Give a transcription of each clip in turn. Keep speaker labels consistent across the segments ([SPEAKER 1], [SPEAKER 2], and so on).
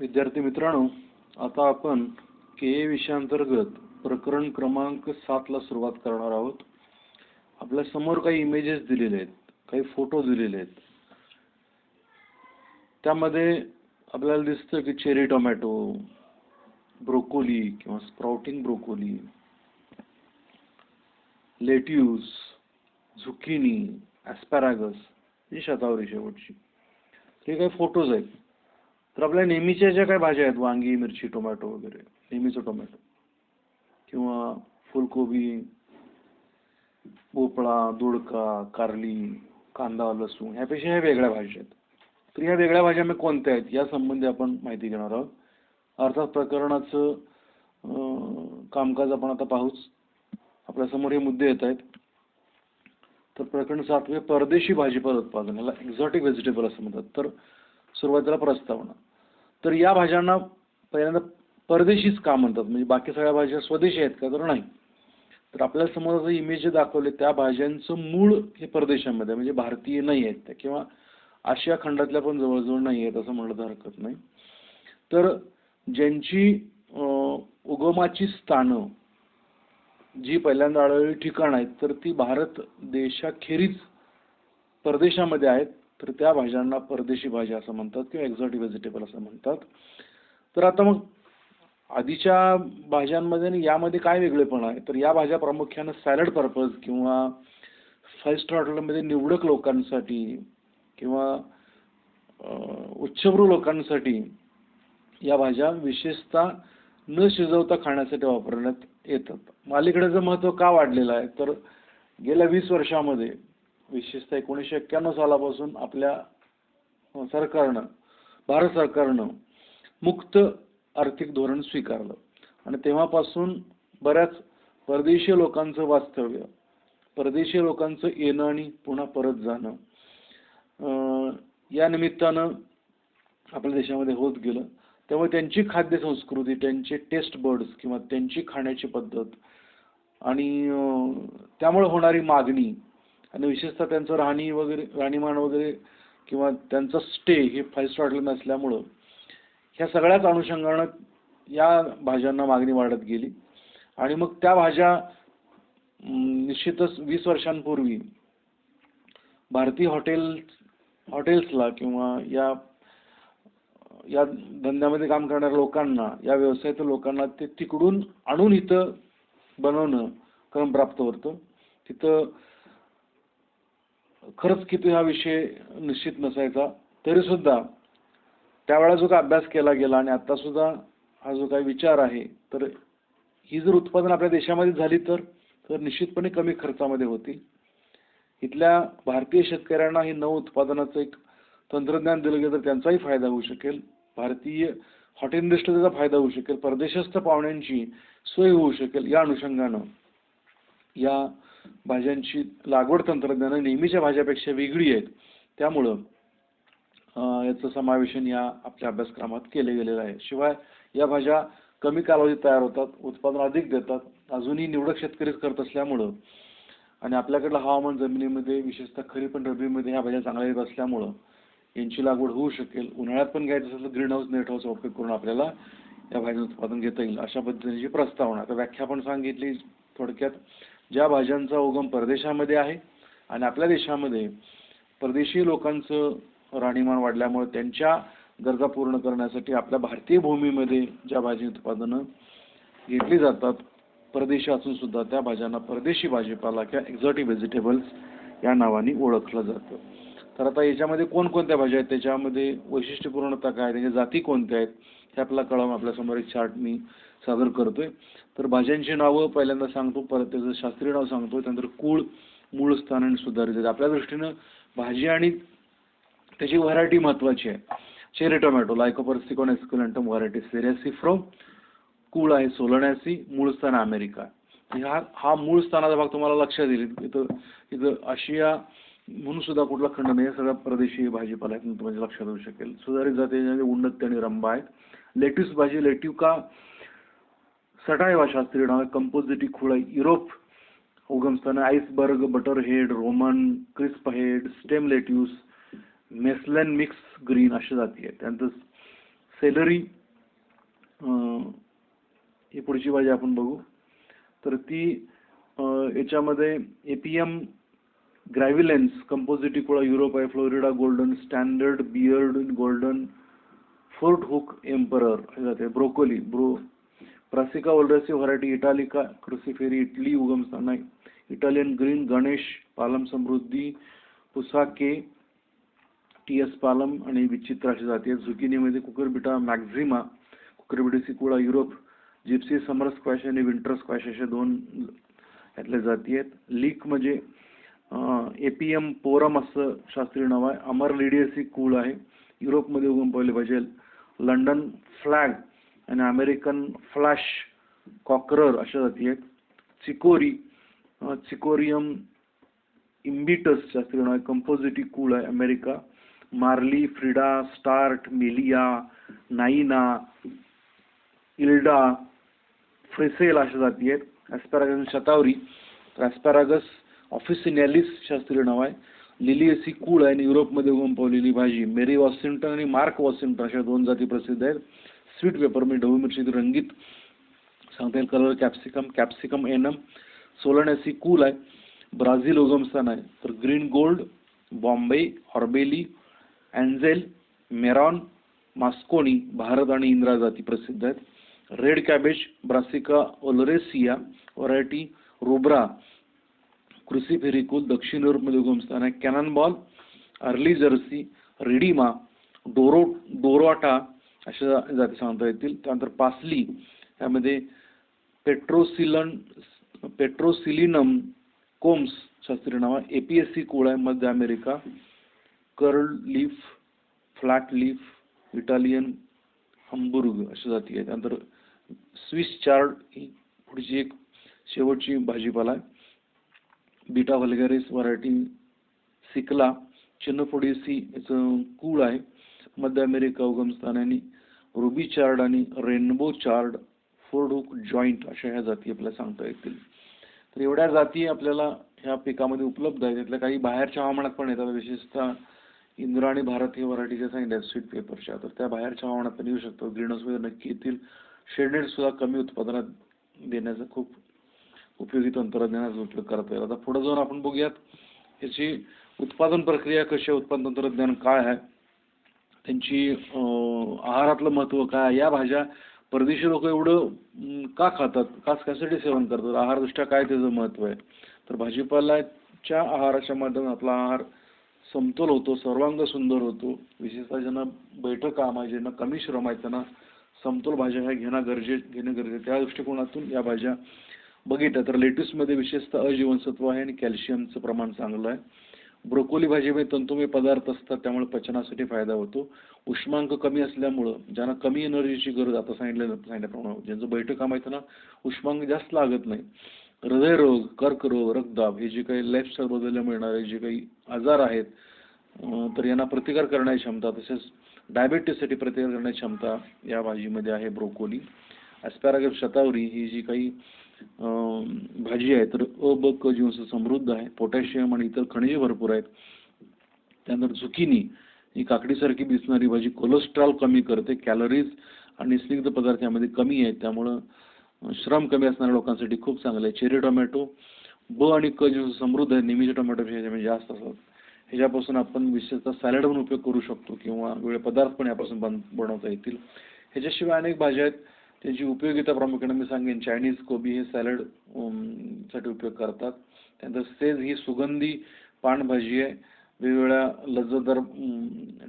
[SPEAKER 1] विद्यार्थी मित्रांनो आता आपण के ए प्रकरण क्रमांक सातला सुरुवात करणार आहोत. आपल्यासमोर काही इमेजेस दिलेले आहेत काही फोटो दिलेले आहेत. त्यामध्ये आपल्याला दिसतं की चेरी टोमॅटो ब्रोकोली किंवा sprouting broccoli lettuce zucchini asparagus ही शतावरी शेवटची. हे काही फोटोज आहेत. तर आपल्या नेहमीच्या ज्या काही भाज्या आहेत वांगी मिरची टोमॅटो वगैरे नेहमीचं टोमॅटो किंवा फुलकोबी भोपळा दोडका कारली कांदा लसूण ह्यापेक्षा ह्या वेगळ्या भाज्या आहेत. तर ह्या वेगळ्या भाज्या मी कोणत्या आहेत या संबंधी आपण माहिती घेणार आहोत. अर्थात प्रकरणाचं कामकाज आपण आता पाहूच. आपल्यासमोर हे मुद्दे येत आहेत. तर प्रकरण सातवे परदेशी भाजीपाला उत्पादन याला एक्झॉटिक व्हेजिटेबल असं म्हणतात. तर सुरुवातीला प्रस्तावना. तर या भाज्यांना पहिल्यांदा परदेशीच का म्हणतात? म्हणजे बाकी सगळ्या भाज्या स्वदेशी आहेत का? तर नाही. तर आपल्यासमोर जे इमेज जे दाखवले त्या भाज्यांचं मूळ हे परदेशामध्ये म्हणजे भारतीय नाही आहेत त्या. किंवा आशिया खंडातल्या पण जवळजवळ नाही आहेत असं म्हणलं तर हरकत नाही. तर ज्यांची उगमाची स्थानं जी पहिल्यांदा आढळलेली ठिकाणं आहेत तर ती भारत देशाखेरीज परदेशामध्ये आहेत. तर त्या भाज्यांना परदेशी भाज्या असं म्हणतात किंवा एक्झॉटिक व्हेजिटेबल असं म्हणतात. तर आता मग आधीच्या भाज्यांमध्ये आणि यामध्ये काय वेगळेपण आहे? तर या भाज्या प्रामुख्यानं सॅलड पर्पज किंवा फाईव्ह स्टार हॉटेलमध्ये निवडक लोकांसाठी किंवा उच्चभ्रू लोकांसाठी या भाज्या विशेषतः न शिजवता खाण्यासाठी वापरण्यात येतात. मालिकड्याचं महत्त्व का वाढलेलं आहे? तर गेल्या वीस वर्षामध्ये विशेषतः एकोणीसशे एक्क्याण्णव सालापासून आपल्या सरकारनं भारत सरकारनं मुक्त आर्थिक धोरण स्वीकारलं. आणि तेव्हापासून बऱ्याच परदेशी लोकांचं वास्तव्य परदेशी लोकांचं येणं आणि पुन्हा परत जाणं या निमित्तानं आपल्या देशामध्ये होत गेलं. त्यामुळे त्यांची खाद्य संस्कृती त्यांचे टेस्ट बर्ड्स किंवा त्यांची खाण्याची पद्धत आणि त्यामुळे होणारी मागणी आणि विशेषतः त्यांचं राहणी वगैरे राहणीमान वगैरे किंवा त्यांचं स्टे हे फाईव्ह स्टार हॉटेल नसल्यामुळं ह्या सगळ्याच अनुषंगानं या भाज्यांना मागणी वाढत गेली. आणि मग त्या भाज्या निश्चितच वीस वर्षांपूर्वी भारतीय हॉटेल हॉटेल्सला किंवा या या धंद्यामध्ये काम करणाऱ्या लोकांना या व्यवसायातील लोकांना ते तिकडून आणून इथं बनवणं क्रम प्राप्त होतं. तिथं खरंच किती हा विषय निश्चित नसायचा तरीसुद्धा त्यावेळा जो काय अभ्यास केला गेला आणि आत्तासुद्धा हा जो काही विचार आहे तर ही जर उत्पादन आपल्या देशामध्ये झाली तर तर निश्चितपणे कमी खर्चामध्ये होती. इथल्या भारतीय शेतकऱ्यांना हे नव उत्पादनाचं एक तंत्रज्ञान दिलं गेलं तर त्यांचाही फायदा होऊ शकेल. भारतीय हॉटेल इंडस्ट्रीचा त्याचा फायदा होऊ शकेल. परदेशस्थ पाहुण्यांची सोय होऊ शकेल या अनुषंगानं. या भाज्यांची लागवड तंत्रज्ञानं नेहमीच्या भाज्यापेक्षा वेगळी आहेत. त्यामुळं याचं समावेशन या आपल्या अभ्यासक्रमात केले गेलेलं आहे. शिवाय या भाज्या कमी कालावधीत तयार होतात उत्पादन अधिक देतात अजूनही निवडक शेतकरीच करत असल्यामुळं आणि आपल्याकडलं हवामान जमिनीमध्ये विशेषतः खरीप आणि रब्बीमध्ये ह्या भाज्या चांगल्या येत असल्यामुळं यांची लागवड होऊ शकेल. उन्हाळ्यात पण घ्यायचं असेल तर ग्रीन हाऊस नेट हाऊसचा उपयोग करून आपल्याला या भाज्यांचं उत्पादन घेता येईल अशा पद्धतीची प्रस्तावना. तर व्याख्या पण सांगितली थोडक्यात ज्या भाज्यांचा उगम परदेशामध्ये आहे आणि आपल्या देशामध्ये परदेशी लोकांचं राहणीमान वाढल्यामुळे त्यांच्या गरजा पूर्ण करण्यासाठी आपल्या भारतीय भूमीमध्ये ज्या भाजी उत्पादनं घेतली जातात परदेशी असून सुद्धा त्या भाज्यांना परदेशी भाजीपाला किंवा एक्झॉटिक व्हेजिटेबल्स या नावाने ओळखलं जातं. तर आता याच्यामध्ये कोणकोणत्या भाज्या आहेत? त्याच्यामध्ये वैशिष्ट्यपूर्णता काय त्याच्या जाती कोणत्या आहेत? हे आपल्याला कळवून आपल्यासमोर एक चार्ट मी सादर करतोय. तर भाज्यांची नावं पहिल्यांदा सांगतो परत त्याचं शास्त्रीय नाव सांगतो त्यानंतर कुळ मूळ स्थान आणि सुधारित. आपल्या दृष्टीनं भाजी आणि त्याची व्हरायटी महत्वाची आहे. Cherry tomato Lycopersicon esculentum variety सेरियासी फ्रॉम कुळ आहे सोलण्यासी मूळ स्थान अमेरिका हा हा मूळ स्थानाचा भाग तुम्हाला लक्षात येईल. इथं इथं आशिया म्हणून सुद्धा कुठला खंड नाही सगळ्या प्रदेशी भाजीपाला आहेत तुमच्या लक्षात येऊ शकेल. सुधारित जाती म्हणजे उन्नत आणि रंबा आहेत. लेट्यूस भाजी लेट्युका सटायवा शास्त्रीय नाव आहे कंपोजिटी युरोप. उगमस्थान iceberg butter head Roman crisp head stem lettuce mesclun mix green अशा जाती आहेत. त्यानंतर सेलरी ही पुढची भाजी आपण बघू. तर ती याच्यामध्ये एपीएम ग्रॅव्हिलेन्स कंपोजिटिकोळा युरोप आहे Florida golden standard beard golden fort hook emperor हे जाते broccoli Brassica oleracea variety italica Cruciferae Italy उगमस्थान आहे इटालियन ग्रीन गणेश पालम समृद्धी पुसाके टी एस पालम आणि विचित्र अशी जाती आहेत. झुकिनीमध्ये कुकरबिटा मॅक्झिमा कुकरबिटा सिकुळा युरोप जिप्सी समर स्क्वॅश आणि विंटर स्क्वॅश अशा दोन यातल्या जाती आहेत. लीक म्हणजे एपीएम पोरम असं शास्त्रीय नाव आहे. अमर लिडियसी कूळ आहे. युरोपमध्ये उगम पाहिले पाहिजे. लंडन फ्लॅग आणि अमेरिकन फ्लॅश कॉकरर अशा जाती आहेत. चिकोरी चिकोरियम इम्बिटस शास्त्रीय नाव आहे कंपोजिटी कूळ आहे America. Marly Frida Start Melia Nina Ilda Frisell अशा जाती आहेत. ॲस्पॅरागस शतावरी. तर ॲस्पॅरागस ऑफिसिनॅलिस शास्त्रीय नाव आहे. लिलियसी कूळ आहे आणि युरोपमध्ये उगम पावलेली भाजी. मेरी वॉशिंग्टन आणि मार्क वॉशिंग्टन अशा दोन जाती प्रसिद्ध आहेत. स्वीट पेपर मी ढबू मिरची रंगीत सांगता येईल. Colour capsicum capsicum annuum Solanaceae cool आहे. ब्राझील उगमस्थान आहे. तर ग्रीन गोल्ड बॉम्बे हॉर्बेली अँझेल मेरॉन मास्कोनी भारत आणि इंद्रा जाती प्रसिद्ध आहेत. Red cabbage Brassica oleracea variety rubra क्रुसिफेरिकुल दक्षिण युरोपमध्ये उगमस्थान आहे. कॅनन बॉल अर्ली जर्सी रिडिमा डोरो डोरोटा अशा जाती सांगता येतील त्यानंतर पासली यामध्ये पेट्रोसिलन पेट्रोसिलिनम कोम्स शास्त्रीय नाव एपीएससी कुळ आहे. मध्य America curl leaf flat leaf Italian Hamburg अशा जाती आहेत. त्यानंतर स्विस चार्ड ही पुढची एक शेवटची भाजीपाला आहे. बीटा व्हलगॅरिस व्हरायटी सिकला चिन्नफोडीसी याचं कूळ आहे. मध्य अमेरिका उगमस्थान आणि रुबी चार्ड आणि रेनबो चार्ड फोर्ड जॉईंट अशा ह्या जाती आपल्याला सांगता येतील. तर एवढ्या जाती आपल्याला ह्या पिकामध्ये उपलब्ध आहेत. त्यातल्या काही बाहेरच्या हवामानात पण येतात. विशेषतः इंद्रा आणि भारत हे व्हरायटीच्या सांगितल्या स्वीट पेपरच्या. तर त्या बाहेरच्या हवामानात पण येऊ शकतात. ग्रीन हाऊसमध्ये नक्की येतील. शेडनेट सुद्धा कमी उत्पादनात देण्याचं खूप उपयोगी तंत्रज्ञानाचा उपयोग करता येईल. आता पुढे जाऊन आपण बघूयात याची उत्पादन प्रक्रिया कशी आहे. उत्पादन तंत्रज्ञान काय आहे. त्यांची आहारातलं महत्त्व काय या भाज्या परदेशी लोक एवढं का खातात? का कशासाठी सेवन करतात? आहारदृष्ट्या काय त्याचं महत्त्व आहे? तर भाजीपाल्याच्या आहाराच्या माध्यमातून आपला आहार समतोल होतो सर्वांग सुंदर होतो. विशेषतः ज्यांना बैठक काम आहे ज्यांना कमी श्रम आहे त्यांना समतोल भाज्या ह्या घेणं गरजे घेणं गरजेचं त्या दृष्टिकोनातून या भाज्या बघितल्या. तर लेट्यूसमध्ये विशेषतः अजीवनसत्व आहे आणि कॅल्शियमचं प्रमाण चांगलं आहे. ब्रोकोली भाजीमध्ये तंतुमय पदार्थ असतात त्यामुळे पचनासाठी फायदा होतो. उष्मांक कमी असल्यामुळं ज्यांना कमी एनर्जीची गरज आता सांगितलं सांगितल्याप्रमाणे ज्यांचं बैठक काम आहे त्यांना उष्मांक जास्त लागत नाही. हृदयरोग कर्करोग रक्तदाब हे जे काही लाईफस्टाईल बदलल्यामुळे मिळणारे जे काही आजार आहेत तर यांना प्रतिकार करण्याची क्षमता तसेच डायबेटीससाठी प्रतिकार करण्याची क्षमता या भाजीमध्ये आहे ब्रोकोली. ॲस्पॅरागस शतावरी ही जी काही भाजी आहे तर अ ब क जीवनसत्व समृद्ध आहे पोटॅशियम आणि इतर खनिजे भरपूर आहेत. त्यानंतर झुकिनी ही काकडीसारखी दिसणारी भाजी कोलेस्ट्रॉल कमी करते कॅलरीज आणि स्निग्ध पदार्थ यामध्ये कमी आहेत. त्यामुळं श्रम कमी असणाऱ्या लोकांसाठी खूप चांगलं आहे. चेरी टोमॅटो ब आणि क जीवनसत्व समृद्ध आहे नेहमीच्या टोमॅटोपेक्षा जास्त असतात. ह्याच्यापासून आपण विशेषतः सॅलड म्हणून उपयोग करू शकतो किंवा वेगळे पदार्थ पण यापासून बन बनवता येतील. ह्याच्याशिवाय अनेक भाज्या आहेत त्याची उपयोगिता प्रामुख्याने मी सांगेन. चायनीज कोबी हे सॅलडसाठी उपयोग करतात. त्यानंतर सेज ही सुगंधी पानभाजी आहे. वेगवेगळ्या लज्जतदार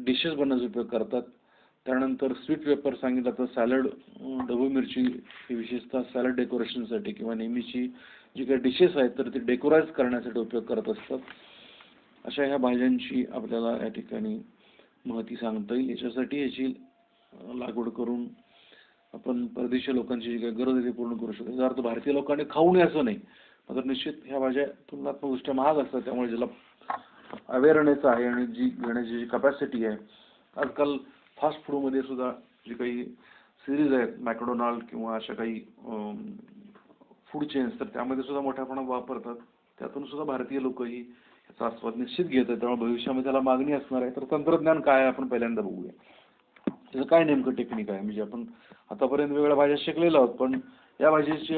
[SPEAKER 1] डिशेस बनवण्याचा उपयोग करतात. त्यानंतर स्वीट पेपर सांगितलं तर सॅलड ढबू मिरची ही विशेषतः सॅलड डेकोरेशनसाठी किंवा नेहमीची जी काही डिशेस आहेत तर ती डेकोराईज करण्यासाठी उपयोग करत असतात. अशा ह्या भाज्यांची आपल्याला या ठिकाणी माहिती सांगता येईल. याच्यासाठी याची लागवड करून आपण परदेशी लोकांची जी काही गरज आहे ती पूर्ण करू शकतो. याचा अर्थ भारतीय लोकांनी खाऊ नये असं नाही. मात्र निश्चित ह्या भाज्या तुलनात्मक दृष्ट्या महाग असतात. त्यामुळे ज्याला अवेअरनेस आहे आणि जी घेण्याची जी कपॅसिटी आहे. आजकाल फास्ट फूडमध्ये सुद्धा जी काही सिरीज आहेत मॅकडोनाल्ड किंवा अशा काही फूड चेन्स तर त्यामध्ये सुद्धा मोठ्या प्रमाणात वापरतात. त्यातून सुद्धा भारतीय लोकही याचा आस्वाद निश्चित घेत आहेत त्यामुळे भविष्यामध्ये त्याला मागणी असणार आहे. तर तंत्रज्ञान काय आहे आपण पहिल्यांदा बघूया. त्याचं काय नेमकं टेक्निक आहे? म्हणजे आपण आतापर्यंत वेगळ्या भाज्या शिकलेलो आहोत पण या भाजीची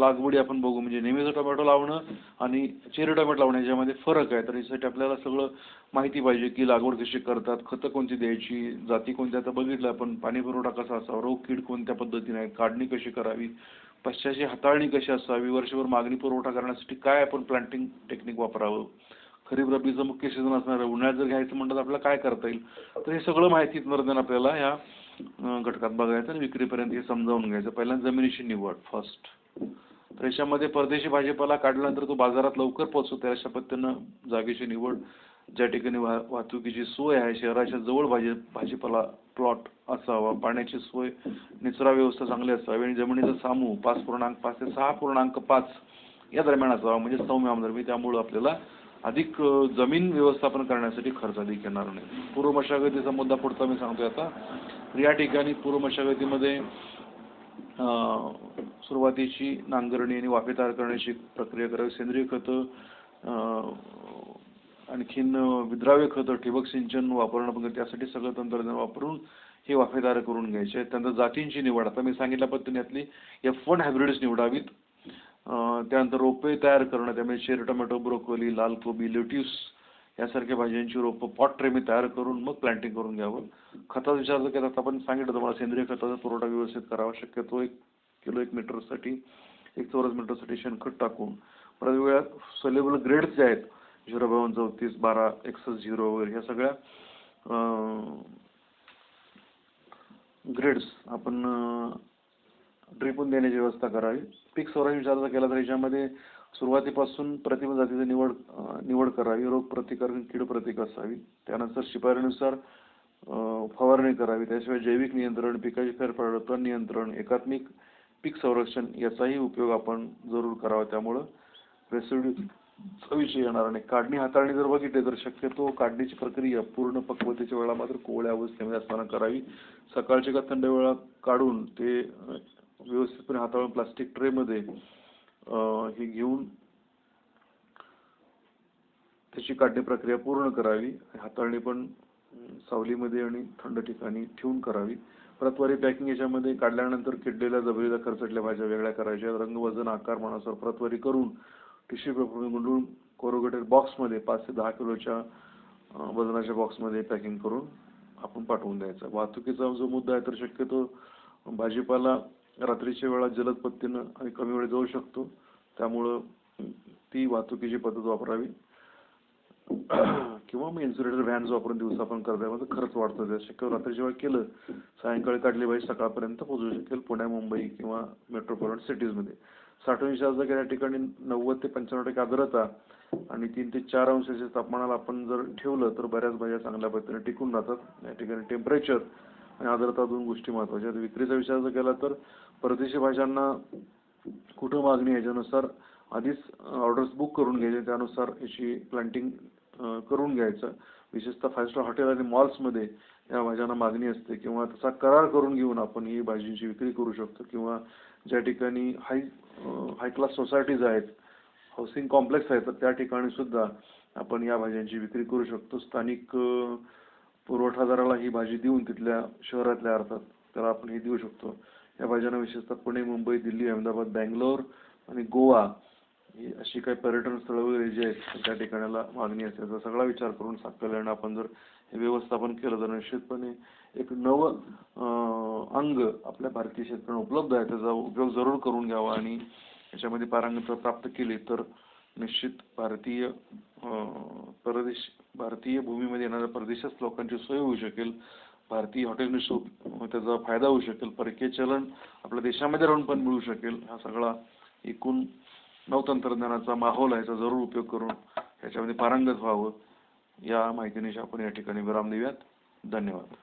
[SPEAKER 1] लागवडी आपण बघू. म्हणजे नेहमीचं टोमॅटो लावणं आणि चेरी टोमॅटो लावणं याच्यामध्ये फरक आहे. तर यासाठी आपल्याला सगळं माहिती पाहिजे की लागवड कशी करतात खतं कोणती द्यायची जाती कोणत्या आता बघितलं आपण पाणी पुरवठा कसा असावा रोग कीड कोणत्या पद्धतीने आहे काढणी कशी करावी पश्चाची हाताळणी कशी असावी वर्षभर मागणी पुरवठा करण्यासाठी काय आपण प्लांटिंग टेक्निक वापरावं? खरीप रब्बीचं मुख्य सीझन असणार आहे उन्हाळ्यात जर घ्यायचं म्हणतात आपल्याला काय करता येईल? तर हे सगळं माहिती तंत्रज्ञान आपल्याला ह्या घटकात बघायचं आणि विक्रीपर्यंत हे समजावून घ्यायचं. पहिल्यांदा जमिनीची निवड फर्स्ट तर याच्यामध्ये परदेशी भाजीपाला काढल्यानंतर तो बाजारात लवकर पोहोचतो त्या अशा पद्धतीनं जागेची निवड ज्या ठिकाणी वाह वाहतुकीची सोय आहे शहराच्या जवळ भाजी भाजीपाला प्लॉट असावा पाण्याची सोय निचरा व्यवस्था चांगली असावी आणि जमिनीचा सामू पाच पूर्णांक पाच ते सहा पूर्णांक पाच या दरम्यान असावा म्हणजे सौम्य आमदरमी त्यामुळं आपल्याला अधिक जमीन व्यवस्थापन करण्यासाठी खर्च अधिक येणार नाही. पूर्व मशागतीचा मुद्दा पुढचा मी सांगतोय आता. या ठिकाणी पूर्व मशागतीमध्ये सुरुवातीची नांगरणी आणि वाफे तयार करण्याची प्रक्रिया करावी. सेंद्रिय खतं आणखीन विद्राव्य खतं ठिबक सिंचन वापरणं पण त्यासाठी सगळं तंत्रज्ञान वापरून हे वाफे तयार करून घ्यायचे आहेत. त्यानंतर जातींची निवड. आता मी सांगितल्या पद्धतीने यातली एफ वन हायब्रिड्स निवडावीत. त्यानंतर रोपे तयार करणं त्यामध्ये शेर टोमॅटो ब्रोकोली लाल कोबी लेट्यूस यासारख्या भाज्यांची रोपं पॉट ट्रेमी तयार करून मग प्लांटिंग करून घ्यावं. खताचा विचार जर केला तर आपण सांगितलं तुम्हाला सेंद्रिय खताचा पुरवठा व्यवस्थित करावा. शक्यतो एक किलो एक मीटरसाठी एक चौरस मीटरसाठी शेणखत टाकून परत वेळात सलेबल ग्रेड्स जे आहेत झिरो बावन चौतीस बारा एकसष्ट झिरो वगैरे ह्या सगळ्या ग्रेड्स आपण ड्रिपून देण्याची व्यवस्था करावी. पीक संरक्षण विचार केला तर याच्यामध्ये सुरुवातीपासून प्रतिबंध जातीची निवड निवड करावी. रोग प्रतिकार कीड प्रतिक असावी. त्यानंतर शिफारनुसार फवारणी करावी. त्याशिवाय जैविक नियंत्रण पिकाची फेरफार तण नियंत्रण एकात्मिक पीक संरक्षण याचाही उपयोग आपण जरूर करावा. त्यामुळं रेसिड्यूचा विषय येणार नाही. काढणी हाताळणी जर बघितली तर शक्यतो काढणीची प्रक्रिया पूर्ण पक्वतेच्या वेळा मात्र कोवळ्या अवस्थेमध्ये असताना करावी. सकाळच्या का थंड वेळा काढून ते व्यवस्थितपणे हाताळून प्लास्टिक ट्रेमध्ये हे घेऊन त्याची काढणी प्रक्रिया पूर्ण करावी. हाताळणी पण सावलीमध्ये आणि थंड ठिकाणी ठेवून करावी. प्रतवारी पॅकिंग याच्यामध्ये काढल्यानंतर किडलेल्या जबरीला खरचटल्या भाज्या वेगळ्या करायच्या. रंग वजन आकार मनासर प्रतवारी करून टिश्यू पेपर गुंडून कोरोगेटेड बॉक्समध्ये पाच ते दहा किलोच्या वजनाच्या बॉक्समध्ये पॅकिंग करून आपण पाठवून द्यायचा. वाहतुकीचा जो मुद्दा आहे तर शक्यतो भाजीपाला रात्रीच्या वेळा जलद पद्धतीनं आणि कमी वेळ जाऊ शकतो. त्यामुळं ती वाहतुकीची पद्धत वापरावी. किंवा मग इन्सुलेटर व्हॅन्स वापरून दिवसा पण करता येईल. खर्च वाढतो त्या शक्यतो रात्रीच्या वेळा केलं सायंकाळी काढली पाहिजे सकाळपर्यंत पोहोचू शकेल. पुण्या मुंबई किंवा मेट्रोपॉलिटन सिटीजमध्ये साठवण विषयाचं या ठिकाणी नव्वद ते पंच्याण्णव टक्के आर्द्रता आणि तीन ते चार अंशाच्या तापमानाला आपण जर ठेवलं तर बऱ्याच भाज्या चांगल्या पद्धतीने टिकून राहतात. या ठिकाणी टेम्परेचर आणि आर्द्रता दोन गोष्टी महत्त्वाच्या आहेत. विक्रीचा विचार जर केला तर परदेशी भाज्यांना कुठं मागणी आहे? याच्यानुसार आधीच ऑर्डर्स बुक करून घ्यायचे त्यानुसार याची प्लांटिंग करून घ्यायचं. विशेषतः फाईव्ह स्टार हॉटेल आणि मॉल्समध्ये या भाज्यांना मागणी असते किंवा तसा करार करून घेऊन आपण ही भाजीची विक्री करू शकतो किंवा ज्या ठिकाणी हाय हाय क्लास सोसायटीज आहेत हाऊसिंग कॉम्प्लेक्स आहेत तर त्या ठिकाणी सुद्धा आपण या भाज्यांची विक्री करू शकतो. स्थानिक पुरवठादाराला ही भाजी देऊन तिथल्या शहरातल्या अर्थात त्याला आपण हे देऊ शकतो. या भाज्यांना विशेषतः पुणे मुंबई दिल्ली अहमदाबाद बँगलोर आणि गोवा ही अशी काही पर्यटन स्थळं वगैरे जे आहेत त्या ठिकाणाला मागणी असते. याचा सगळा विचार करून साकल्यानं आपण जर हे व्यवस्थापन केलं तर निश्चितपणे एक नवं अंग आपल्या भारतीय शेतकऱ्यांना उपलब्ध आहे. त्याचा उपयोग जरूर करून घ्यावा आणि याच्यामध्ये पारंगतता प्राप्त केली तर निश्चित भारतीय परदेश भारतीय भूमीमध्ये येणाऱ्या परदेशात लोकांची सोय होऊ शकेल. भारतीय हॉटेल इंडस्ट्री त्याचा फायदा होऊ शकेल परकीय चलन आपल्या देशामध्ये राहून पण मिळू शकेल. हा सगळा एकूण नवतंत्रज्ञानाचा माहोल आहे याचा जरूर उपयोग करून याच्यामध्ये पारंगत व्हावं. या माहितीने आपण या ठिकाणी विराम देऊयात. धन्यवाद.